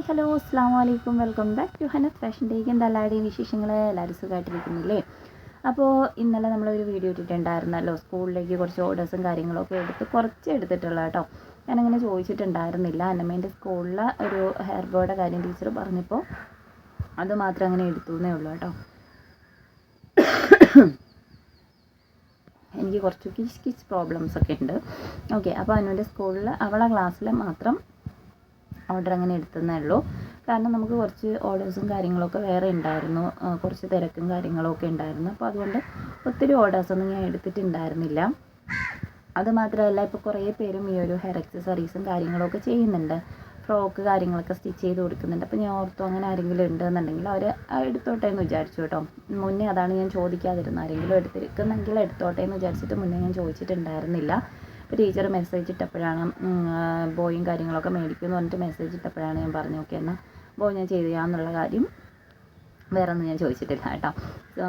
Hi hello അസ്സാം വലൈക്കും welcome back to Hanath fashion take എന്താ എല്ലാവരുടെയും വിശേഷങ്ങൾ എല്ലാവരും സുഖമായിട്ടിരിക്കുന്നില്ലേ? അപ്പോൾ ഇന്നലെ നമ്മളൊരു വീഡിയോ ഇട്ടിട്ടുണ്ടായിരുന്നല്ലോ. സ്കൂളിലേക്ക് കുറച്ച് ഓർഡേഴ്സും കാര്യങ്ങളൊക്കെ എടുത്ത് കുറച്ച് എടുത്തിട്ടുള്ള കേട്ടോ. ഞാനങ്ങനെ ചോദിച്ചിട്ടുണ്ടായിരുന്നില്ല. അന്നമ്മേന്റെ സ്കൂളിലെ ഒരു ഹെയർ ബോയുടെ കാര്യം ടീച്ചർ പറഞ്ഞപ്പോൾ അത് മാത്രം അങ്ങനെ എടുത്തു എന്നേ ഉള്ളൂ കേട്ടോ. എനിക്ക് കുറച്ച് കിച്ച് കിച്ച് പ്രോബ്ലംസ് ഒക്കെ ഉണ്ട്. ഓക്കെ അപ്പോൾ അനുവിന്റെ സ്കൂളിൽ അവളെ ക്ലാസ്സിൽ മാത്രം ഓർഡർ അങ്ങനെ എടുത്തതേ ഉള്ളൂ. കാരണം നമുക്ക് കുറച്ച് ഓർഡേഴ്സും കാര്യങ്ങളൊക്കെ വേറെ ഉണ്ടായിരുന്നു. കുറച്ച് തിരക്കും കാര്യങ്ങളൊക്കെ ഉണ്ടായിരുന്നു. അപ്പോൾ അതുകൊണ്ട് ഒത്തിരി ഓർഡേഴ്സൊന്നും ഞാൻ എടുത്തിട്ടുണ്ടായിരുന്നില്ല. അതുമാത്രമല്ല ഇപ്പോൾ കുറേ പേരും ഈ ഒരു ഹെയർ എക്സസറീസും കാര്യങ്ങളൊക്കെ ചെയ്യുന്നുണ്ട്. ഫ്രോക്ക് കാര്യങ്ങളൊക്കെ സ്റ്റിച്ച് ചെയ്ത് കൊടുക്കുന്നുണ്ട്. അപ്പോൾ ഞാൻ ഓർത്തു അങ്ങനെ ആരെങ്കിലും ഉണ്ടെന്നുണ്ടെങ്കിൽ അവർ എടുത്തോട്ടെ എന്ന് വിചാരിച്ചു കേട്ടോ. മുന്നേ അതാണ് ഞാൻ ചോദിക്കാതിരുന്നത്. ആരെങ്കിലും എടുത്തിരിക്കുന്നെങ്കിൽ എടുത്തോട്ടെ എന്ന് വിചാരിച്ചിട്ട് മുന്നേ ഞാൻ ചോദിച്ചിട്ടുണ്ടായിരുന്നില്ല. അപ്പോൾ ടീച്ചർ മെസ്സേജ് ഇട്ടപ്പോഴാണ് ബോയും കാര്യങ്ങളൊക്കെ മേടിക്കുമെന്ന് പറഞ്ഞിട്ട് മെസ്സേജ് ഇട്ടപ്പോഴാണ് ഞാൻ പറഞ്ഞു ഓക്കെ എന്നാൽ ബോ ഞാൻ ചെയ്തു കാര്യം വേറെ ഒന്നും ഞാൻ ചോദിച്ചിട്ടില്ല കേട്ടോ.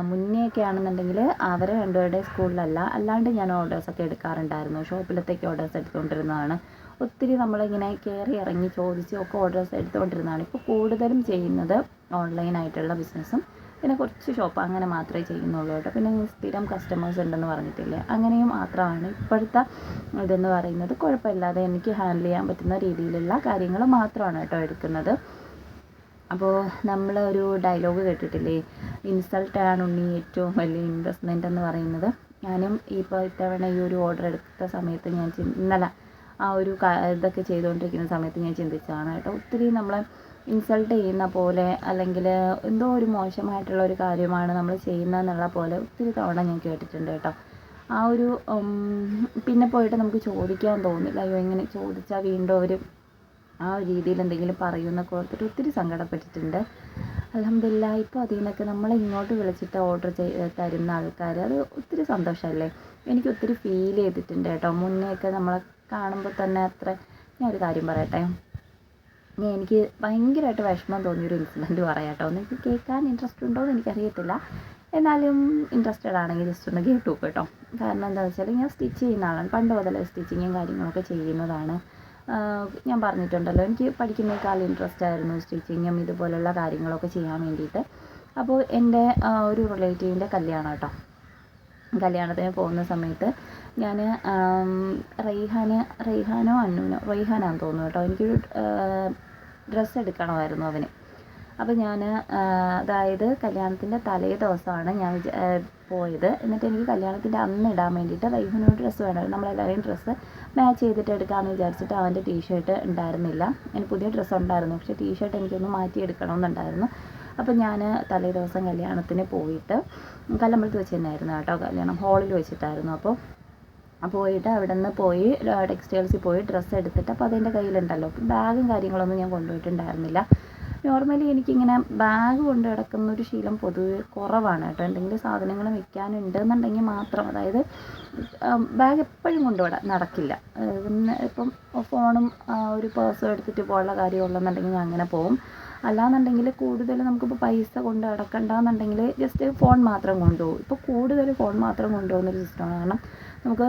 മുന്നേയൊക്കെ ആണെന്നുണ്ടെങ്കിൽ അവരെ രണ്ടുപേരുടെ സ്കൂളിലല്ല അല്ലാണ്ട് ഞാൻ ഓർഡേഴ്സൊക്കെ എടുക്കാറുണ്ടായിരുന്നു. ഷോപ്പിലത്തേക്ക് ഓർഡേഴ്സ് എടുത്തുകൊണ്ടിരുന്നതാണ്. ഒത്തിരി നമ്മളിങ്ങനെ കയറി ഇറങ്ങി ചോദിച്ച് ഒക്കെ ഓർഡേഴ്സ് എടുത്തുകൊണ്ടിരുന്നതാണ്. ഇപ്പോൾ കൂടുതലും ചെയ്യുന്നത് ഓൺലൈനായിട്ടുള്ള ബിസിനസ്സും പിന്നെ കുറച്ച് ഷോപ്പ് അങ്ങനെ മാത്രമേ ചെയ്യുന്നുള്ളൂ കേട്ടോ. പിന്നെ സ്ഥിരം കസ്റ്റമേഴ്സ് ഉണ്ടെന്ന് പറഞ്ഞിട്ടില്ലേ? അങ്ങനെയും മാത്രമാണ്. ഇപ്പോഴത്തെ ഇതെന്ന് പറയുന്നത് കുഴപ്പമില്ലാതെ എനിക്ക് ഹാൻഡിൽ ചെയ്യാൻ പറ്റുന്ന രീതിയിലുള്ള കാര്യങ്ങൾ മാത്രമാണ് കേട്ടോ എടുക്കുന്നത്. അപ്പോൾ നമ്മൾ ഒരു ഡയലോഗ് കേട്ടിട്ടില്ലേ ഇൻസൾട്ടാണ് ഉണ്ണി ഏറ്റവും വലിയ ഇൻവെസ്റ്റ്മെന്റ് എന്ന് പറയുന്നത്. ഞാനും ഇപ്പോൾ ഇത്തവണ ഈ ഒരു ഓർഡർ എടുത്ത സമയത്ത് ഞാൻ ഇന്നലെ ആ ഒരു ഇതൊക്കെ ചെയ്തുകൊണ്ടിരിക്കുന്ന സമയത്ത് ഞാൻ ചിന്തിച്ചതാണ് കേട്ടോ. ഒത്തിരി നമ്മളെ ഇൻസൾട്ട് ചെയ്യുന്ന പോലെ അല്ലെങ്കിൽ എന്തോ ഒരു മോശമായിട്ടുള്ള ഒരു കാര്യമാണ് നമ്മൾ ചെയ്യുന്നതെന്നുള്ള പോലെ ഒത്തിരി തവണ ഞാൻ കേട്ടിട്ടുണ്ട് കേട്ടോ. ആ ഒരു പിന്നെ പോയിട്ട് നമുക്ക് ചോദിക്കാൻ തോന്നില്ല. അയ്യോ ഇങ്ങനെ ചോദിച്ചാൽ വീണ്ടും അവർ ആ ഒരു രീതിയിൽ എന്തെങ്കിലും പറയുമെന്നൊക്കെ ഓർത്തിട്ട് ഒത്തിരി സങ്കടപ്പെട്ടിട്ടുണ്ട്. അലഹമില്ല ഇപ്പോൾ അതിൽ നിന്നൊക്കെ നമ്മളെ ഇങ്ങോട്ട് വിളിച്ചിട്ട് ഓർഡർ ചെയ്ത് തരുന്ന ആൾക്കാർ അത് ഒത്തിരി സന്തോഷമല്ലേ എനിക്ക് ഒത്തിരി ഫീൽ ചെയ്തിട്ടുണ്ട് കേട്ടോ. മുന്നേ ഒക്കെ നമ്മളെ കാണുമ്പോൾ തന്നെ അത്ര ഞാൻ ഒരു കാര്യം പറയട്ടെ. എനിക്ക് ഭയങ്കരമായിട്ട് വിഷമം തോന്നിയൊരു ഇൻസിഡന്റ് പറയാം കേട്ടോ നിങ്ങൾക്ക് കേൾക്കാൻ ഇൻട്രസ്റ്റ് ഉണ്ടോ എന്ന് എനിക്കറിയത്തില്ല. എന്നാലും ഇൻട്രസ്റ്റഡ് ആണെങ്കിൽ ജസ്റ്റ് ഒന്ന് കേട്ടു കേട്ടോ. കാരണം എന്താണെന്ന് വെച്ചാൽ ഞാൻ സ്റ്റിച്ച് ചെയ്യുന്ന ആളാണ്. പണ്ട് മുതലേ സ്റ്റിച്ചിങ്ങും കാര്യങ്ങളൊക്കെ ചെയ്യുന്നതാണ്. ഞാൻ പറഞ്ഞിട്ടുണ്ടല്ലോ എനിക്ക് പഠിക്കുന്നേക്കാൾ ഇൻട്രസ്റ്റ് ആയിരുന്നു സ്റ്റിച്ചിങ്ങും ഇതുപോലുള്ള കാര്യങ്ങളൊക്കെ ചെയ്യാൻ വേണ്ടിയിട്ട്. അപ്പോൾ എന്റെ ഒരു റിലേറ്റീവിന്റെ കല്യാണം കേട്ടോ. കല്യാണത്തിന് പോകുന്ന സമയത്ത് ഞാൻ റെയ്ഹാന് റെയ്ഹാനോ അന്നുനോ റെയ്ഹാനാന്ന് തോന്നുന്നു കേട്ടോ. എനിക്കൊരു ഡ്രസ്സ് എടുക്കണമായിരുന്നു അവന്. അപ്പോൾ ഞാൻ അതായത് കല്യാണത്തിന്റെ തലേ ദിവസമാണ് ഞാൻ പോയത്. എന്നിട്ട് എനിക്ക് കല്യാണത്തിന്റെ അന്ന് ഇടാൻ വേണ്ടിയിട്ട് റൈഫിനോട് ഡ്രസ്സ് വേണമായിരുന്നു. നമ്മളെല്ലാവരെയും ഡ്രസ്സ് മാച്ച് ചെയ്തിട്ട് എടുക്കാമെന്ന് വിചാരിച്ചിട്ട് അവന്റെ ടീഷർട്ട് ഉണ്ടായിരുന്നില്ല. എനിക്ക് പുതിയ ഡ്രസ്സ് ഉണ്ടായിരുന്നു. പക്ഷേ ടീഷർട്ട് എനിക്കൊന്ന് മാറ്റിയെടുക്കണമെന്നുണ്ടായിരുന്നു അപ്പോൾ ഞാൻ തലേ ദിവസം കല്യാണത്തിന് പോയിട്ട് കല്ലമ്പലത്ത് വെച്ച് തന്നെയായിരുന്നു കേട്ടോ. കല്യാണം ഹാളിൽ വെച്ചിട്ടായിരുന്നു. അപ്പോൾ പോയിട്ട് അവിടെ നിന്ന് പോയി ടെക്സ്റ്റൈൽസിൽ പോയി ഡ്രസ്സ് എടുത്തിട്ട് അപ്പോൾ അതെന്റെ കയ്യിലുണ്ടല്ലോ. അപ്പോൾ ബാഗും കാര്യങ്ങളൊന്നും ഞാൻ കൊണ്ടുപോയിട്ടുണ്ടായിരുന്നില്ല. നോർമലി എനിക്കിങ്ങനെ ബാഗ് കൊണ്ട് കിടക്കുന്ന ഒരു ശീലം പൊതുവെ കുറവാണ് കേട്ടോ. എന്തെങ്കിലും സാധനങ്ങൾ വെക്കാനുണ്ട് എന്നുണ്ടെങ്കിൽ മാത്രം. അതായത് ബാഗ് എപ്പോഴും കൊണ്ടുപോടാ നടക്കില്ല. ഇപ്പം ഫോണും ഒരു പേഴ്സും എടുത്തിട്ട് പോകാനുള്ള കാര്യമുള്ളെന്നുണ്ടെങ്കിൽ ഞാൻ അങ്ങനെ പോകും അല്ലാന്നുണ്ടെങ്കിൽ കൂടുതൽ നമുക്കിപ്പോൾ പൈസ കൊണ്ട് നടക്കണ്ടെന്നുണ്ടെങ്കിൽ ജസ്റ്റ് ഫോൺ മാത്രം കൊണ്ടുപോകും. ഇപ്പോൾ കൂടുതൽ ഫോൺ മാത്രം കൊണ്ടുപോകുന്നൊരു സിസ്റ്റമാണ് കാരണം നമുക്ക്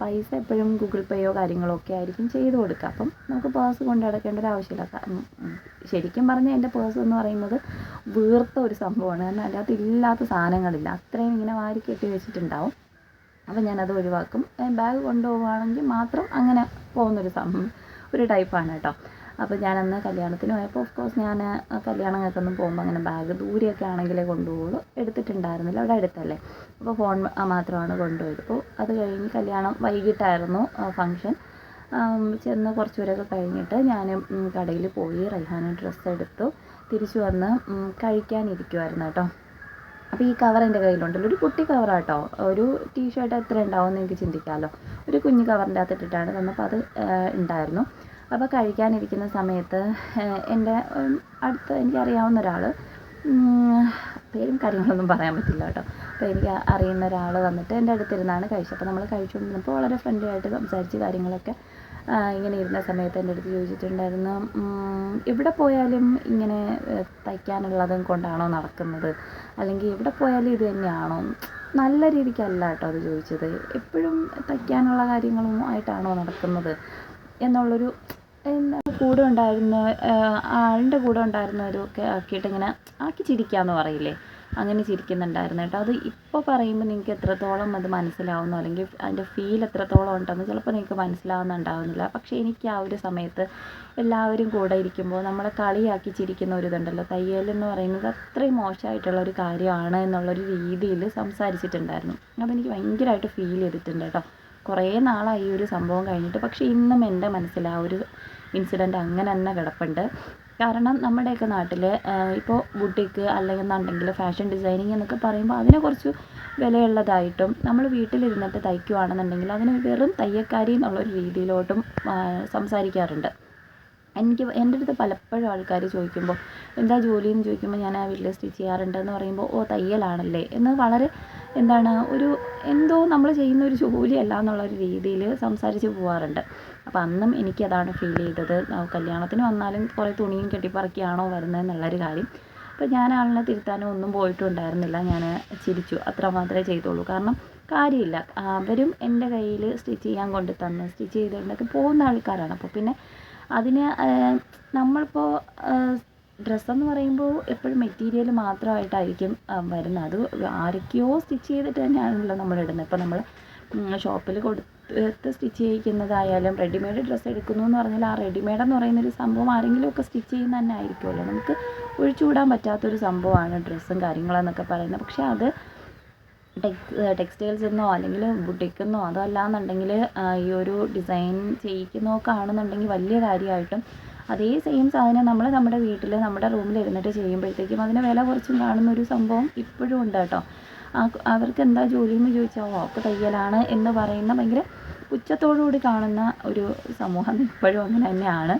പൈസ എപ്പോഴും ഗൂഗിൾ പേയോ കാര്യങ്ങളോ ഒക്കെ ആയിരിക്കും ചെയ്ത് കൊടുക്കുക. അപ്പം നമുക്ക് പേഴ്സ് കൊണ്ട് നടക്കേണ്ട ഒരു ആവശ്യമില്ല. ശരിക്കും പറഞ്ഞാൽ എന്റെ പേഴ്സ് എന്ന് പറയുന്നത് വീർത്ത ഒരു സംഭവമാണ്. കാരണം അതിന്റെ അകത്ത് ഇല്ലാത്ത സാധനങ്ങളില്ല. അത്രയും ഇങ്ങനെ വാരി കെട്ടി വെച്ചിട്ടുണ്ടാവും. അപ്പം ഞാനത് ഒഴിവാക്കും. ബാഗ് കൊണ്ടുപോവുകയാണെങ്കിൽ മാത്രം അങ്ങനെ പോകുന്നൊരു സം ഒരു ടൈപ്പാണ് കേട്ടോ. അപ്പോൾ ഞാനന്ന് കല്യാണത്തിന് പോയപ്പോൾ ഓഫ് കോഴ്സ് ഞാൻ കല്യാണങ്ങൾക്കൊന്നും പോകുമ്പോൾ അങ്ങനെ ബാഗ് ദൂരെയൊക്കെ ആണെങ്കിലേ കൊണ്ടുപോകുള്ളൂ എടുത്തിട്ടുണ്ടായിരുന്നില്ല. അവിടെ അടുത്തല്ലേ. അപ്പോൾ ഫോൺ മാത്രമാണ് കൊണ്ടുപോയത്. അപ്പോൾ അത് കഴിഞ്ഞ് കല്യാണം വൈകിട്ടായിരുന്നു ഫങ്ഷൻ ചെന്ന് കുറച്ച് പേരൊക്കെ കഴിഞ്ഞിട്ട് ഞാൻ കടയിൽ പോയി റൈഹാന ഡ്രസ്സ് എടുത്തു. തിരിച്ചു വന്ന് കഴിക്കാനിരിക്കുമായിരുന്നു കേട്ടോ. അപ്പോൾ ഈ കവർ എന്റെ കയ്യിലുണ്ടല്ലോ. ഒരു കുട്ടി കവറാണ് കേട്ടോ. ഒരു ടീഷർട്ട് എത്ര ഉണ്ടാവും എന്ന് എനിക്ക് ചിന്തിക്കാമല്ലോ. ഒരു കുഞ്ഞു കവറിന്റെ അകത്തിട്ടിട്ടാണ് തന്നപ്പോൾ അത് ഉണ്ടായിരുന്നു. അപ്പോൾ കഴിക്കാനിരിക്കുന്ന സമയത്ത് എന്റെ അടുത്ത് എനിക്കറിയാവുന്ന ഒരാൾ പേരും കാര്യങ്ങളൊന്നും പറയാൻ പറ്റില്ല കേട്ടോ. അപ്പോൾ എനിക്ക് അറിയുന്ന ഒരാൾ വന്നിട്ട് എന്റെ അടുത്തിരുന്നാണ് കഴിച്ചത്. അപ്പോൾ നമ്മൾ കഴിച്ചുകൊണ്ടിരുന്നപ്പോൾ വളരെ ഫ്രണ്ട്ലി ആയിട്ട് സംസാരിച്ച് കാര്യങ്ങളൊക്കെ ഇങ്ങനെ ഇരുന്ന സമയത്ത് എന്റെ അടുത്ത് ചോദിച്ചിട്ടുണ്ടായിരുന്നു എവിടെ പോയാലും ഇങ്ങനെ തയ്ക്കാനുള്ളതും കൊണ്ടാണോ നടക്കുന്നത്? അല്ലെങ്കിൽ എവിടെ പോയാലും ഇത് തന്നെയാണോ? നല്ല രീതിക്കല്ല കേട്ടോ അത് ചോദിച്ചത്. എപ്പോഴും തയ്ക്കാനുള്ള കാര്യങ്ങളും ആയിട്ടാണോ നടക്കുന്നത്? എന്നുള്ളൊരു കൂടെ ഉണ്ടായിരുന്ന ആളിന്റെ കൂടെ ഉണ്ടായിരുന്നവരും ഒക്കെ ആക്കിയിട്ട് ഇങ്ങനെ ആക്കി ചിരിക്കാമെന്ന് പറയില്ലേ? അങ്ങനെ ചിരിക്കുന്നുണ്ടായിരുന്നു കേട്ടോ. അത് ഇപ്പോൾ പറയുമ്പോൾ നിങ്ങൾക്ക് എത്രത്തോളം അത് മനസ്സിലാവുന്നു? അല്ലെങ്കിൽ അതിന്റെ ഫീൽ എത്രത്തോളം ഉണ്ടെന്ന് ചിലപ്പോൾ നിങ്ങൾക്ക് മനസ്സിലാവുന്നുണ്ടാവുന്നില്ല. പക്ഷേ എനിക്ക് ആ ഒരു സമയത്ത് എല്ലാവരും കൂടെ ഇരിക്കുമ്പോൾ നമ്മളെ കളിയാക്കി ചിരിക്കുന്ന ഒരു ഇതുണ്ടല്ലോ. തയ്യൽ എന്ന് പറയുന്നത് അത്രയും മോശമായിട്ടുള്ള ഒരു കാര്യമാണ് എന്നുള്ളൊരു രീതിയിൽ സംസാരിച്ചിട്ടുണ്ടായിരുന്നു. അതെനിക്ക് ഭയങ്കരമായിട്ട് ഫീൽ ചെയ്തിട്ടുണ്ട് കേട്ടോ. കുറേ നാളായി ഒരു സംഭവം കഴിഞ്ഞിട്ട്. പക്ഷേ ഇന്നും എന്റെ മനസ്സിൽ ആ ഒരു ഇൻസിഡന്റ് അങ്ങനെ തന്നെ കിടപ്പുണ്ട്. കാരണം നമ്മുടെയൊക്കെ നാട്ടിൽ ഇപ്പോൾ ബുട്ടിക്ക് അല്ലെങ്കിൽ എന്നുണ്ടെങ്കിൽ ഫാഷൻ ഡിസൈനിങ് എന്നൊക്കെ പറയുമ്പോൾ അതിനെ കുറച്ച് വിലയുള്ളതായിട്ടും നമ്മൾ വീട്ടിലിരുന്നിട്ട് തയ്ക്കുകയാണെന്നുണ്ടെങ്കിൽ അതിന് വെറും തയ്യൽക്കാരി എന്നുള്ളൊരു രീതിയിലോട്ടും സംസാരിക്കാറുണ്ട്. എനിക്ക് എന്റെ അടുത്ത് പലപ്പോഴും ആൾക്കാർ ചോദിക്കുമ്പോൾ എന്താ ജോലി? എന്ന് ചോദിക്കുമ്പോൾ ഞാൻ ആ വീട്ടിൽ സ്റ്റിച്ച് ചെയ്യാറുണ്ടെന്ന് പറയുമ്പോൾ ഓ തയ്യലാണല്ലേ? എന്ന് വളരെ എന്താണ് ഒരു എന്തോ നമ്മൾ ചെയ്യുന്ന ഒരു ജോലിയല്ല എന്നുള്ളൊരു രീതിയിൽ സംസാരിച്ച് പോവാറുണ്ട്. അപ്പോൾ അന്നും എനിക്കതാണ് ഫീൽ ചെയ്തത്. കല്യാണത്തിന് വന്നാലും കുറേ തുണിയും കെട്ടിപ്പറക്കിയാണോ വരുന്നതെന്നുള്ളൊരു കാര്യം. അപ്പോൾ ഞാൻ ആളിനെ തിരുത്താനോ ഒന്നും പോയിട്ടുണ്ടായിരുന്നില്ല. ഞാൻ ചിരിച്ചു. അത്ര മാത്രമേ കാരണം കാര്യമില്ല. അവരും എന്റെ കയ്യിൽ സ്റ്റിച്ച് ചെയ്യാൻ കൊണ്ടു തന്ന് സ്റ്റിച്ച് ചെയ്തുകൊണ്ടൊക്കെ പോകുന്ന ആൾക്കാരാണ്. അപ്പോൾ പിന്നെ അതിന് നമ്മളിപ്പോൾ ഡ്രസ്സെന്ന് പറയുമ്പോൾ എപ്പോഴും മെറ്റീരിയൽ മാത്രമായിട്ടായിരിക്കും വരുന്നത്. അത് ആരൊക്കെയോ സ്റ്റിച്ച് ചെയ്തിട്ട് തന്നെയാണല്ലോ നമ്മൾ ഇടുന്നത്. ഇപ്പോൾ നമ്മൾ ഷോപ്പിൽ കൊടുത്ത് സ്റ്റിച്ച് ചെയ്യിക്കുന്നതായാലും റെഡിമെയ്ഡ് ഡ്രസ്സ് എടുക്കുന്നു എന്ന് പറഞ്ഞാൽ ആ റെഡിമെയ്ഡ് എന്ന് പറയുന്നൊരു സംഭവം ആരെങ്കിലും ഒക്കെ സ്റ്റിച്ച് ചെയ്യുന്ന തന്നെ ആയിരിക്കുമല്ലോ. നമുക്ക് ഒഴിച്ചുകൂടാൻ പറ്റാത്തൊരു സംഭവമാണ് ഡ്രസ്സും കാര്യങ്ങളെന്നൊക്കെ പറയുന്നത്. പക്ഷേ അത് ടെക്സ് ടെക്സ്റ്റൈൽസ് എന്നോ അല്ലെങ്കിൽ ബുട്ടിക്കെന്നോ അതല്ലാന്നുണ്ടെങ്കിൽ ഈ ഒരു ഡിസൈൻ ചെയ്യിക്കുന്നതൊക്കെ ആണെന്നുണ്ടെങ്കിൽ വലിയ കാര്യമായിട്ടും അതേ സെയിം സാധനം നമ്മൾ നമ്മുടെ വീട്ടിൽ നമ്മുടെ റൂമിൽ ഇരുന്നിട്ട് ചെയ്യുമ്പോഴത്തേക്കും അതിന് വില കുറച്ചും കാണുന്ന ഒരു സംഭവം ഇപ്പോഴും ഉണ്ട് കേട്ടോ. അവർക്ക് എന്താ ജോലി എന്ന് ചോദിച്ചാൽ ഓ തയ്യലാണ് എന്ന് പറയുന്ന ഭയങ്കര പുച്ഛത്തോടു കൂടി കാണുന്ന ഒരു സമൂഹം ഇപ്പോഴും അങ്ങനെ തന്നെയാണ്.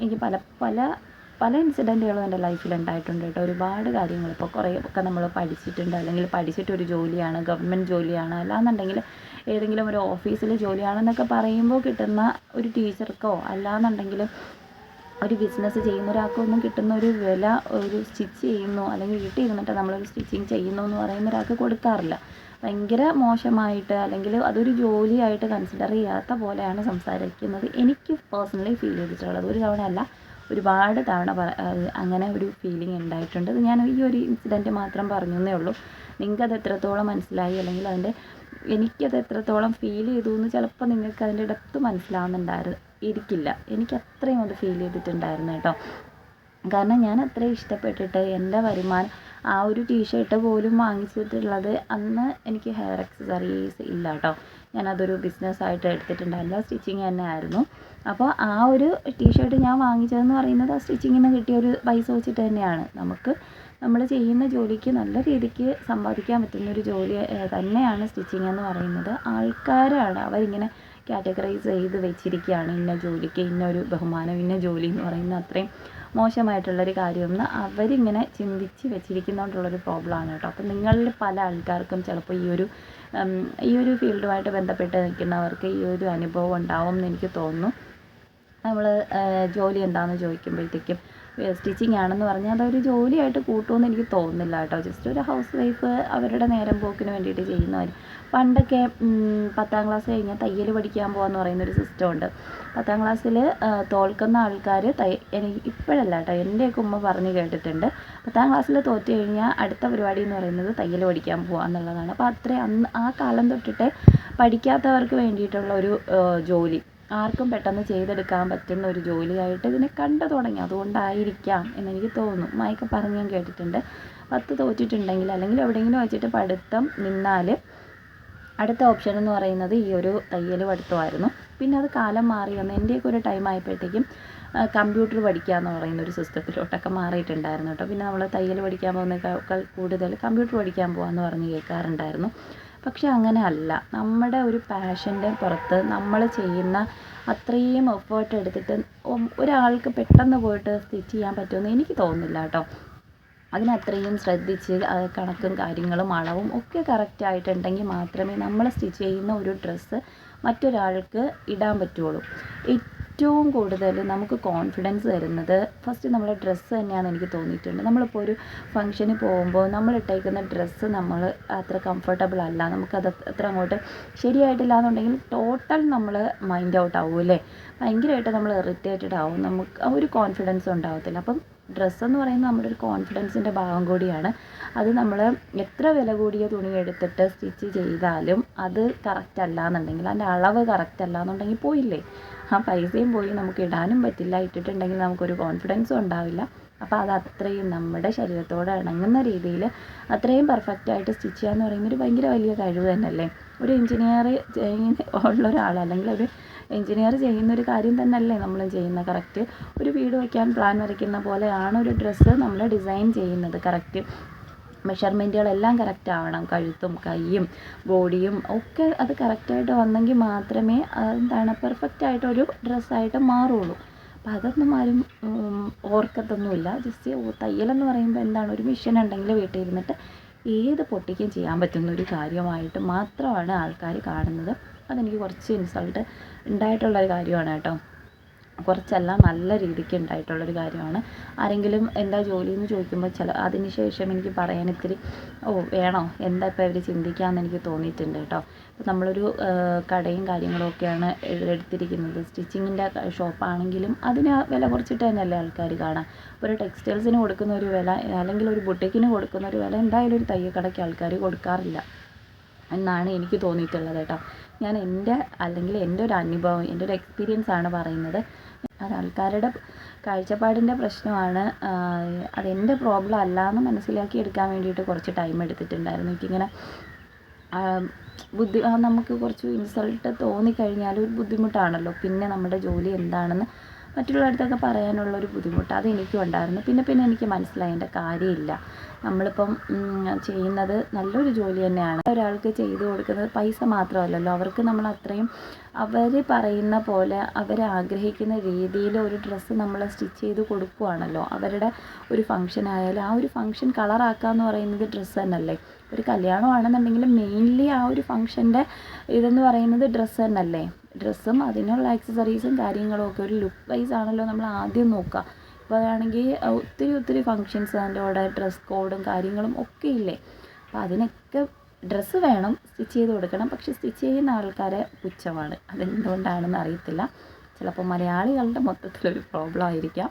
എനിക്ക് പല പല പല ഇൻസിഡന്റുകളും എന്റെ ലൈഫിൽ ഉണ്ടായിട്ടുണ്ട് കേട്ടോ. ഒരുപാട് കാര്യങ്ങൾ. ഇപ്പോൾ കുറേ ഒക്കെ നമ്മൾ പഠിച്ചിട്ടുണ്ട്. അല്ലെങ്കിൽ പഠിച്ചിട്ട് ഒരു ജോലിയാണ് ഗവൺമെന്റ് ജോലിയാണ് അല്ലാന്നുണ്ടെങ്കിൽ ഏതെങ്കിലും ഒരു ഓഫീസിൽ ജോലിയാണെന്നൊക്കെ പറയുമ്പോൾ കിട്ടുന്ന ഒരു ടീച്ചർക്കോ അല്ലാന്നുണ്ടെങ്കിൽ ഒരു ബിസിനസ് ചെയ്യുന്ന ഒരാൾക്കൊന്നും കിട്ടുന്ന ഒരു വില ഒരു സ്റ്റിച്ച് ചെയ്യുന്നു അല്ലെങ്കിൽ വീട്ടിൽ ഇരുന്നിട്ട് നമ്മളൊരു സ്റ്റിച്ചിങ് ചെയ്യുന്നു എന്ന് പറയുന്ന ഒരാൾക്ക് കൊടുക്കാറില്ല. ഭയങ്കര മോശമായിട്ട് അല്ലെങ്കിൽ അതൊരു ജോലിയായിട്ട് കൺസിഡർ ചെയ്യാത്ത പോലെയാണ് സംസാരിക്കുന്നത്. എനിക്ക് പേഴ്സണലി ഫീൽ ചെയ്തിട്ടുള്ളത്. ഒരു തവണ അല്ല ഒരുപാട് തവണ അങ്ങനെ ഒരു ഫീലിംഗ് ഉണ്ടായിട്ടുണ്ട്. അത് ഞാൻ ഈ ഒരു ഇൻസിഡന്റ് മാത്രം പറഞ്ഞു എന്നേ ഉള്ളൂ നിങ്ങൾക്കത് എത്രത്തോളം മനസ്സിലായി? അല്ലെങ്കിൽ അതിന്റെ എനിക്കത് എത്രത്തോളം ഫീൽ ചെയ്തു എന്ന് ചിലപ്പോൾ നിങ്ങൾക്ക് അതിന്റെ ഡെപ്ത് മനസ്സിലാവുന്നുണ്ടായിരുന്നു ഇരിക്കില്ല. എനിക്ക് അത്രയും അത് ഫീൽ ചെയ്തിട്ടുണ്ടായിരുന്നു കേട്ടോ. കാരണം ഞാൻ അത്രയും ഇഷ്ടപ്പെട്ടിട്ട് എന്റെ വരുമാനം ആ ഒരു ടീഷർട്ട് പോലും വാങ്ങിച്ചിട്ടുള്ളത് അന്ന് എനിക്ക് ഹെയർ അക്സസറീസ് ഇല്ല കേട്ടോ. ഞാനതൊരു ബിസിനസ്സായിട്ട് എടുത്തിട്ടുണ്ടായിരുന്നില്ല സ്റ്റിച്ചിങ് തന്നെ ആയിരുന്നു. അപ്പോൾ ആ ഒരു ടീഷർട്ട് ഞാൻ വാങ്ങിച്ചതെന്ന് പറയുന്നത് ആ സ്റ്റിച്ചിങ്ങിൽ നിന്ന് കിട്ടിയ ഒരു പൈസ വെച്ചിട്ട് തന്നെയാണ്. നമുക്ക് നമ്മൾ ചെയ്യുന്ന ജോലിക്ക് നല്ല രീതിക്ക് സമ്പാദിക്കാൻ പറ്റുന്ന ഒരു ജോലി തന്നെയാണ് സ്റ്റിച്ചിങ് എന്ന് പറയുന്നത്. ആൾക്കാരാണ് അവരിങ്ങനെ കാറ്റഗറൈസ് ചെയ്ത് വെച്ചിരിക്കുകയാണ്. ഇന്ന ജോലിക്ക് ഇന്ന ഒരു ബഹുമാനം ഇന്ന ജോലി എന്ന് പറയുന്ന അത്രയും മോശമായിട്ടുള്ളൊരു കാര്യമെന്ന് അവരിങ്ങനെ ചിന്തിച്ച് വെച്ചിരിക്കുന്നതുകൊണ്ടുള്ളൊരു പ്രോബ്ലമാണ് കേട്ടോ. അപ്പോൾ നിങ്ങളിൽ പല ആൾക്കാർക്കും ചിലപ്പോൾ ഈ ഒരു ഈ ഒരു ഫീൽഡുമായിട്ട് ബന്ധപ്പെട്ട് നിൽക്കുന്നവർക്ക് ഈ ഒരു അനുഭവം ഉണ്ടാവും എന്ന് എനിക്ക് തോന്നുന്നു. നമ്മൾ ജോലി എന്താണെന്ന് ചോദിക്കുമ്പോഴത്തേക്കും സ്റ്റിച്ചിങ് ആണെന്ന് പറഞ്ഞാൽ അതൊരു ജോലിയായിട്ട് കൂട്ടുമെന്ന് എനിക്ക് തോന്നുന്നില്ല കേട്ടോ. ജസ്റ്റ് ഒരു ഹൗസ് വൈഫ് അവരുടെ നേരം പോക്കിന് വേണ്ടിയിട്ട് ചെയ്യുന്നവർ പണ്ടൊക്കെ പത്താം ക്ലാസ് കഴിഞ്ഞാൽ തയ്യൽ പഠിക്കാൻ പോകാമെന്ന് പറയുന്നൊരു സിസ്റ്റം ഉണ്ട്. പത്താം ക്ലാസ്സിൽ തോൽക്കുന്ന ആൾക്കാർ തൈ ഇപ്പോഴല്ല കേട്ടോ. എന്റെയൊക്കെ ഉമ്മ പറഞ്ഞ് കേട്ടിട്ടുണ്ട്. പത്താം ക്ലാസ്സിൽ തോറ്റു കഴിഞ്ഞാൽ അടുത്ത പരിപാടി എന്ന് പറയുന്നത് തയ്യൽ പഠിക്കാൻ പോകുക എന്നുള്ളതാണ്. അപ്പോൾ അത്രയും അന്ന് ആ കാലം തൊട്ടിട്ട് പഠിക്കാത്തവർക്ക് വേണ്ടിയിട്ടുള്ള ഒരു ജോലി. ആർക്കും പെട്ടെന്ന് ചെയ്തെടുക്കാൻ പറ്റുന്ന ഒരു ജോലിയായിട്ട് ഇതിനെ കണ്ടു തുടങ്ങി. അതുകൊണ്ടായിരിക്കാം എന്നെനിക്ക് തോന്നുന്നു. ഉമ്മയൊക്കെ പറഞ്ഞ് ഞാൻ കേട്ടിട്ടുണ്ട്. പത്ത് തോറ്റിട്ടുണ്ടെങ്കിൽ അല്ലെങ്കിൽ എവിടെയെങ്കിലും വെച്ചിട്ട് പഠിത്തം നിന്നാൽ അടുത്ത ഓപ്ഷൻ എന്ന് പറയുന്നത് ഈ ഒരു തയ്യൽ പഠിത്തമായിരുന്നു. പിന്നെ അത് കാലം മാറി വന്ന് എന്റെയൊക്കെ ഒരു ടൈം ആയപ്പോഴത്തേക്കും കമ്പ്യൂട്ടർ പഠിക്കുക എന്ന് പറയുന്ന ഒരു സിസ്റ്റത്തിലോട്ടൊക്കെ മാറിയിട്ടുണ്ടായിരുന്നു കേട്ടോ. പിന്നെ നമ്മൾ തയ്യൽ പഠിക്കാൻ പോകുന്നതിനേക്കാൾ കൂടുതൽ കമ്പ്യൂട്ടർ പഠിക്കാൻ പോകാമെന്ന് പറഞ്ഞ് കേൾക്കാറുണ്ടായിരുന്നു. പക്ഷെ അങ്ങനെ അല്ല നമ്മുടെ ഒരു പാഷന്റെ പുറത്ത് നമ്മൾ ചെയ്യുന്ന അത്രയും എഫേർട്ട് എടുത്തിട്ട് ഒരാൾക്ക് പെട്ടെന്ന് പോയിട്ട് സ്റ്റിച്ച് ചെയ്യാൻ പറ്റുമെന്ന് എനിക്ക് തോന്നുന്നില്ല കേട്ടോ. അതിനത്രയും ശ്രദ്ധിച്ച് കണക്കും കാര്യങ്ങളും അളവും ഒക്കെ കറക്റ്റായിട്ടുണ്ടെങ്കിൽ മാത്രമേ നമ്മൾ സ്റ്റിച്ച് ചെയ്യുന്ന ഒരു ഡ്രസ്സ് മറ്റൊരാൾക്ക് ഇടാൻ പറ്റുള്ളൂ ഏറ്റവും കൂടുതൽ നമുക്ക് കോൺഫിഡൻസ് തരുന്നത് ഫസ്റ്റ് നമ്മളെ ഡ്രസ്സ് തന്നെയാണെന്ന് എനിക്ക് തോന്നിയിട്ടുണ്ട്. നമ്മളിപ്പോൾ ഒരു ഫംഗ്ഷന് പോകുമ്പോൾ നമ്മൾ ഇട്ടേക്കുന്ന ഡ്രസ്സ് നമ്മൾ അത്ര കംഫർട്ടബിൾ അല്ല. നമുക്കത് അത്ര അങ്ങോട്ട് ശരിയായിട്ടില്ല എന്നുണ്ടെങ്കിൽ ടോട്ടൽ നമ്മൾ മൈൻഡ് ഔട്ട് ആവും അല്ലേ? ഭയങ്കരമായിട്ട് നമ്മൾ ഇറിറ്റേറ്റഡ് ആവും. നമുക്ക് ഒരു കോൺഫിഡൻസ് ഉണ്ടാവത്തില്ല. അപ്പം ഡ്രസ്സ് എന്ന് പറയുന്നത് നമ്മുടെ ഒരു കോൺഫിഡൻസിന്റെ ഭാഗം കൂടിയാണ്. അത് നമ്മൾ എത്ര വില കൂടിയ തുണി എടുത്തിട്ട് സ്റ്റിച്ച് ചെയ്താലും അത് കറക്റ്റ് അല്ല എന്നുണ്ടെങ്കിൽ അതിന്റെ അളവ് കറക്റ്റ് അല്ല എന്നുണ്ടെങ്കിൽ പോയില്ലേ? ആ പൈസയും പോയി നമുക്ക് ഇടാനും പറ്റില്ല. ഇട്ടിട്ടുണ്ടെങ്കിൽ നമുക്കൊരു കോൺഫിഡൻസും ഉണ്ടാവില്ല. അപ്പോൾ അത് അത്രയും നമ്മുടെ ശരീരത്തോട് ഇണങ്ങുന്ന രീതിയിൽ അത്രയും പെർഫെക്റ്റായിട്ട് സ്റ്റിച്ച് ചെയ്യുക എന്ന് പറയുമ്പോൾ ഒരു ഭയങ്കര വലിയ കഴിവ് തന്നെയല്ലേ? ഒരു എഞ്ചിനീയർ ഉള്ള ഒരാൾ അല്ലെങ്കിൽ ഒരു എഞ്ചിനീയർ ചെയ്യുന്ന ഒരു കാര്യം തന്നെയല്ലേ നമ്മൾ ചെയ്യുന്ന കറക്റ്റ് ഒരു വീട് വയ്ക്കാൻ പ്ലാൻ വരയ്ക്കുന്ന പോലെയാണ് ഒരു ഡ്രസ്സ് നമ്മൾ ഡിസൈൻ ചെയ്യുന്നത്. കറക്റ്റ് മെഷർമെന്റുകളെല്ലാം കറക്റ്റ് ആവണം. കഴുത്തും കൈയും ബോഡിയും ഒക്കെ അത് കറക്റ്റായിട്ട് വന്നെങ്കിൽ മാത്രമേ എന്താണ് പെർഫെക്റ്റ് ആയിട്ടൊരു ഡ്രസ്സായിട്ട് മാറുള്ളൂ. അപ്പം അതൊന്നും ആരും ഓർക്കത്തൊന്നുമില്ല. ജസ്റ്റ് തയ്യലെന്ന് പറയുമ്പോൾ എന്താണ് ഒരു മെഷീൻ ഉണ്ടെങ്കിൽ വീട്ടിൽ ഇരുന്നിട്ട് ഏത് പൊട്ടിക്കും ചെയ്യാൻ പറ്റുന്ന ഒരു കാര്യമായിട്ട് മാത്രമാണ് ആൾക്കാർ കാണുന്നത്. അതെനിക്ക് കുറച്ച് ഇൻസൾട്ട് ഉണ്ടായിട്ടുള്ളൊരു കാര്യമാണ് കേട്ടോ. കുറച്ചല്ല നല്ല രീതിക്ക് ഉണ്ടായിട്ടുള്ളൊരു കാര്യമാണ്. ആരെങ്കിലും എന്താ ജോലി എന്ന് ചോദിക്കുമ്പോൾ ചില അതിന് ശേഷം എനിക്ക് പറയാൻ ഇത്തിരി ഓ വേണോ? എന്താ ഇപ്പോൾ അവർ ചിന്തിക്കാമെന്ന് എനിക്ക് തോന്നിയിട്ടുണ്ട് കേട്ടോ. ഇപ്പോൾ നമ്മളൊരു കടയും കാര്യങ്ങളും ഒക്കെയാണ് എടുത്തിരിക്കുന്നത്. സ്റ്റിച്ചിങ്ങിന്റെ ഷോപ്പാണെങ്കിലും അതിന് വില കുറച്ചിട്ട് തന്നെയല്ലേ ആൾക്കാർ കാണാം. ഒരു ടെക്സ്റ്റൈൽസിന് കൊടുക്കുന്ന ഒരു വില അല്ലെങ്കിൽ ഒരു ബുട്ടിക്കിന് കൊടുക്കുന്ന ഒരു വില എന്തായാലും ഒരു തയ്യക്കടയ്ക്ക് ആൾക്കാർ കൊടുക്കാറില്ല എന്നാണ് എനിക്ക് തോന്നിയിട്ടുള്ളത് കേട്ടോ. ഞാൻ എന്റെ അല്ലെങ്കിൽ എന്റെ ഒരു അനുഭവം എന്റെ ഒരു എക്സ്പീരിയൻസ് ആണ് പറയുന്നത്. അത് കാഴ്ചപ്പാടിന്റെ പ്രശ്നമാണ്. അതെന്റെ പ്രോബ്ലം അല്ല എന്ന് മനസ്സിലാക്കി എടുക്കാൻ വേണ്ടിയിട്ട് കുറച്ച് ടൈം എടുത്തിട്ടുണ്ടായിരുന്നു. എനിക്കിങ്ങനെ ബുദ്ധി നമുക്ക് കുറച്ച് ഇൻസൾട്ട് തോന്നിക്കഴിഞ്ഞാൽ ഒരു ബുദ്ധിമുട്ടാണല്ലോ. പിന്നെ നമ്മുടെ ജോലി എന്താണെന്ന് മറ്റുള്ളവരടുത്തൊക്കെ പറയാനുള്ളൊരു ബുദ്ധിമുട്ട് അത് എനിക്കും ഉണ്ടായിരുന്നു. പിന്നെ പിന്നെ എനിക്ക് മനസ്സിലായി എന്റെ കാര്യമില്ല. നമ്മളിപ്പം ചെയ്യുന്നത് നല്ലൊരു ജോലി തന്നെയാണ്. ഒരാൾക്ക് ചെയ്തു കൊടുക്കുന്നത് പൈസ മാത്രമല്ലല്ലോ. അവർക്ക് നമ്മൾ അത്രയും അവർ പറയുന്ന പോലെ അവർ ആഗ്രഹിക്കുന്ന രീതിയിൽ ഒരു ഡ്രസ്സ് നമ്മൾ സ്റ്റിച്ച് ചെയ്ത് കൊടുക്കുകയാണല്ലോ അവരുടെ ഒരു ഫംഗ്ഷൻ ആയാലും ആ ഒരു ഫംഗ്ഷൻ കളറാക്കുക എന്ന് പറയുന്നത് ഡ്രസ്സ് തന്നെയല്ലേ? ഒരു കല്യാണമാണെന്നുണ്ടെങ്കിൽ മെയിൻലി ആ ഒരു ഫംഗ്ഷന്റെ ഇതെന്ന് പറയുന്നത് ഡ്രസ്സ് തന്നെയല്ലേ? ഡ്രസ്സും അതിനുള്ള ആക്സസറീസും കാര്യങ്ങളും ഒക്കെ ഒരു ലുക്ക് വൈസ് ആണല്ലോ നമ്മൾ ആദ്യം നോക്കുക ഇപ്പോൾ അതാണെങ്കിൽ ഒത്തിരി ഒത്തിരി ഫങ്ഷൻസ് അതിന്റെ കൂടെ ഡ്രസ് കോഡും കാര്യങ്ങളും ഒക്കെ ഇല്ലേ? അപ്പോൾ അതിനൊക്കെ ഡ്രസ്സ് വേണം സ്റ്റിച്ച് ചെയ്ത് കൊടുക്കണം. പക്ഷെ സ്റ്റിച്ച് ചെയ്യുന്ന ആൾക്കാരെ പുച്ഛമാണ്. അതെന്തുകൊണ്ടാണെന്ന് അറിയത്തില്ല. ചിലപ്പോൾ മലയാളികളുടെ മൊത്തത്തിലൊരു പ്രോബ്ലം ആയിരിക്കാം.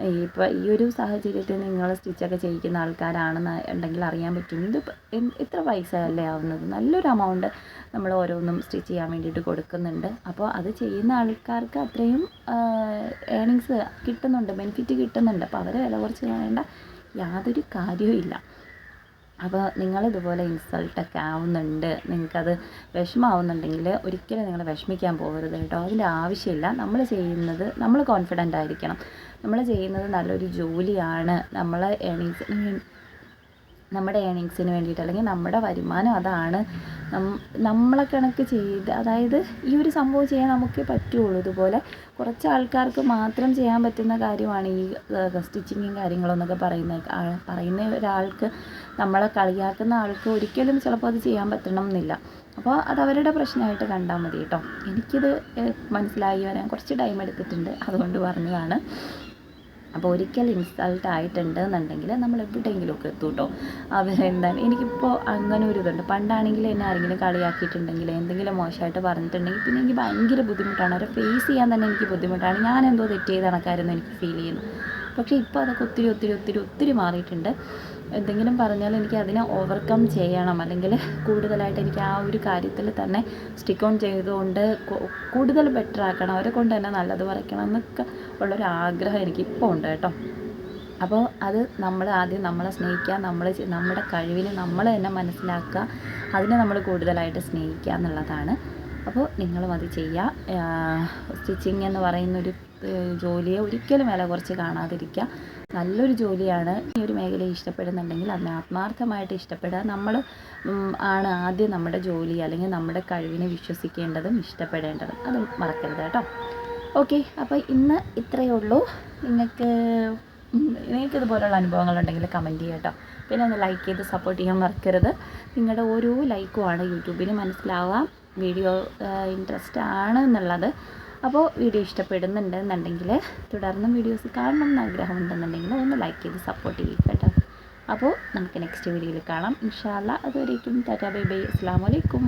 ഇപ്പോൾ ഈ ഒരു സാഹചര്യത്തിൽ നിങ്ങൾ സ്റ്റിച്ചൊക്കെ ചെയ്യിക്കുന്ന ആൾക്കാരാണെന്ന് ഉണ്ടെങ്കിൽ അറിയാൻ പറ്റും. ഇത് ഇത്ര പൈസ അല്ലേ ആവുന്നത്? നല്ലൊരു എമൗണ്ട് നമ്മൾ ഓരോന്നും സ്റ്റിച്ച് ചെയ്യാൻ വേണ്ടിയിട്ട് കൊടുക്കുന്നുണ്ട്. അപ്പോൾ അത് ചെയ്യുന്ന ആൾക്കാർക്ക് അത്രയും ഏണിങ്സ് കിട്ടുന്നുണ്ട് ബെനിഫിറ്റ് കിട്ടുന്നുണ്ട്. അപ്പോൾ അവരെ വില കുറച്ച് കാണേണ്ട യാതൊരു കാര്യവും ഇല്ല. അപ്പോൾ നിങ്ങളിതുപോലെ ഇൻസൾട്ടൊക്കെ ആവുന്നുണ്ട്. നിങ്ങൾക്കത് വിഷമാവുന്നുണ്ടെങ്കിൽ ഒരിക്കലും നിങ്ങൾ വിഷമിക്കാൻ പോകരുത് കേട്ടോ. അതിന്റെ ആവശ്യമില്ല. നമ്മൾ ചെയ്യുന്നത് നമ്മൾ കോൺഫിഡന്റ് ആയിരിക്കണം. നമ്മൾ ചെയ്യുന്നത് നല്ലൊരു ജോലിയാണ്. നമ്മൾ ഏണിങ്സിന് നമ്മുടെ ഏണിങ്സിന് വേണ്ടിയിട്ട് അല്ലെങ്കിൽ നമ്മുടെ വരുമാനം അതാണ്. നമ്മളെ കണക്ക് ചെയ്ത് അതായത് ഈ ഒരു സംഭവം ചെയ്യാൻ നമുക്ക് പറ്റുള്ളൂ. ഇതുപോലെ കുറച്ച് ആൾക്കാർക്ക് മാത്രം ചെയ്യാൻ പറ്റുന്ന കാര്യമാണ് ഈ സ്റ്റിച്ചിങ്ങും കാര്യങ്ങളും എന്നൊക്കെ പറയുന്നത് പറയുന്ന ഒരാൾക്ക് നമ്മളെ കളിയാക്കുന്ന ആൾക്ക് ഒരിക്കലും ചിലപ്പോൾ അത് ചെയ്യാൻ പറ്റണം എന്നില്ല അപ്പോൾ അത് അവരുടെ പ്രശ്നമായിട്ട് കണ്ടാൽ മതി കേട്ടോ. എനിക്കിത് മനസ്സിലായി. വരാൻ കുറച്ച് ടൈം എടുത്തിട്ടുണ്ട്. അതുകൊണ്ട് പറഞ്ഞതാണ്. അപ്പോൾ ഒരിക്കൽ ഇൻസൾട്ട് ആയിട്ടുണ്ട് എന്നുണ്ടെങ്കിൽ നമ്മൾ എവിടെയെങ്കിലും എവിടെയെങ്കിലുമൊക്കെ എത്തും കേട്ടോ അവരെന്താണ്? എനിക്കിപ്പോൾ അങ്ങനെ ഒരു ഇതുണ്ട്. പണ്ടാണെങ്കിൽ എന്നെ ആരെങ്കിലും കളിയാക്കിയിട്ടുണ്ടെങ്കിൽ എന്തെങ്കിലും മോശമായിട്ട് പറഞ്ഞിട്ടുണ്ടെങ്കിൽ പിന്നെ എനിക്ക് ഭയങ്കര ബുദ്ധിമുട്ടാണ്. അവരെ ഫേസ് ചെയ്യാൻ തന്നെ എനിക്ക് ബുദ്ധിമുട്ടാണ്. ഞാൻ എന്തോ തെറ്റ് ചെയ്ത കണക്കായിരുന്നു എനിക്ക് ഫീൽ ചെയ്യുന്നു. പക്ഷേ ഇപ്പോൾ അതൊക്കെ ഒത്തിരി ഒത്തിരി ഒത്തിരി ഒത്തിരി മാറിയിട്ടുണ്ട്. എന്തെങ്കിലും പറഞ്ഞാൽ എനിക്ക് അതിനെ ഓവർകം ചെയ്യണം. അല്ലെങ്കിൽ കൂടുതലായിട്ട് എനിക്ക് ആ ഒരു കാര്യത്തിൽ തന്നെ സ്റ്റിക്ക് ഓൺ ചെയ്തുകൊണ്ട് കൂടുതൽ ബെറ്റർ ആക്കണം. അവരെ കൊണ്ട് തന്നെ നല്ലത് വരയ്ക്കണം എന്നൊക്കെ ഉള്ളൊരു ആഗ്രഹം എനിക്കിപ്പോൾ ഉണ്ട് കേട്ടോ. അപ്പോൾ അത് നമ്മൾ ആദ്യം നമ്മളെ സ്നേഹിക്കുക നമ്മൾ നമ്മുടെ കഴിവിനെ നമ്മൾ തന്നെ മനസ്സിലാക്കുക അതിനെ നമ്മൾ കൂടുതലായിട്ട് സ്നേഹിക്കുക എന്നുള്ളതാണ്. അപ്പോൾ നിങ്ങളും അത് ചെയ്യുക. സ്റ്റിച്ചിങ് എന്ന് പറയുന്നൊരു ജോലിയെ ഒരിക്കലും വില കുറച്ച് കാണാതിരിക്കുക. നല്ലൊരു ജോലിയാണ് ഈ ഒരു മേഖലയെ ഇഷ്ടപ്പെടുന്നുണ്ടെങ്കിൽ അതിനെ ആത്മാർത്ഥമായിട്ട് ഇഷ്ടപ്പെടുക. നമ്മൾ ആണ് ആദ്യം നമ്മുടെ ജോലി അല്ലെങ്കിൽ നമ്മുടെ കഴിവിനെ വിശ്വസിക്കേണ്ടതും ഇഷ്ടപ്പെടേണ്ടതും. അത് മറക്കരുത് കേട്ടോ. ഓക്കെ അപ്പോൾ ഇന്ന് ഇത്രയേ ഉള്ളൂ. നിങ്ങൾക്ക് നിങ്ങൾക്ക് ഇതുപോലുള്ള അനുഭവങ്ങളുണ്ടെങ്കിൽ കമന്റ് ചെയ്യുക കേട്ടോ. പിന്നെ ഒന്ന് ലൈക്ക് ചെയ്ത് സപ്പോർട്ട് ചെയ്യാൻ മറക്കരുത്. നിങ്ങളുടെ ഓരോ ലൈക്കുമാണ് യൂട്യൂബിന് മനസ്സിലാവാം വീഡിയോ ഇൻട്രസ്റ്റ് ആണ് എന്നുള്ളത്. അപ്പോൾ വീഡിയോ ഇഷ്ടപ്പെടുന്നുണ്ട് എന്നുണ്ടെങ്കിൽ തുടർന്നും വീഡിയോസ് കാണണം എന്ന് ആഗ്രഹമുണ്ടെന്നുണ്ടെങ്കിൽ ഒന്ന് ലൈക്ക് ചെയ്ത് സപ്പോർട്ട് ചെയ്യുക കേട്ടോ. അപ്പോൾ നമുക്ക് നെക്സ്റ്റ് വീഡിയോയിൽ കാണാം. ഇൻഷാല്ല അതുവരേക്കും ടാറ്റാ ബൈ ബൈ. അസ്സാം വലൈക്കും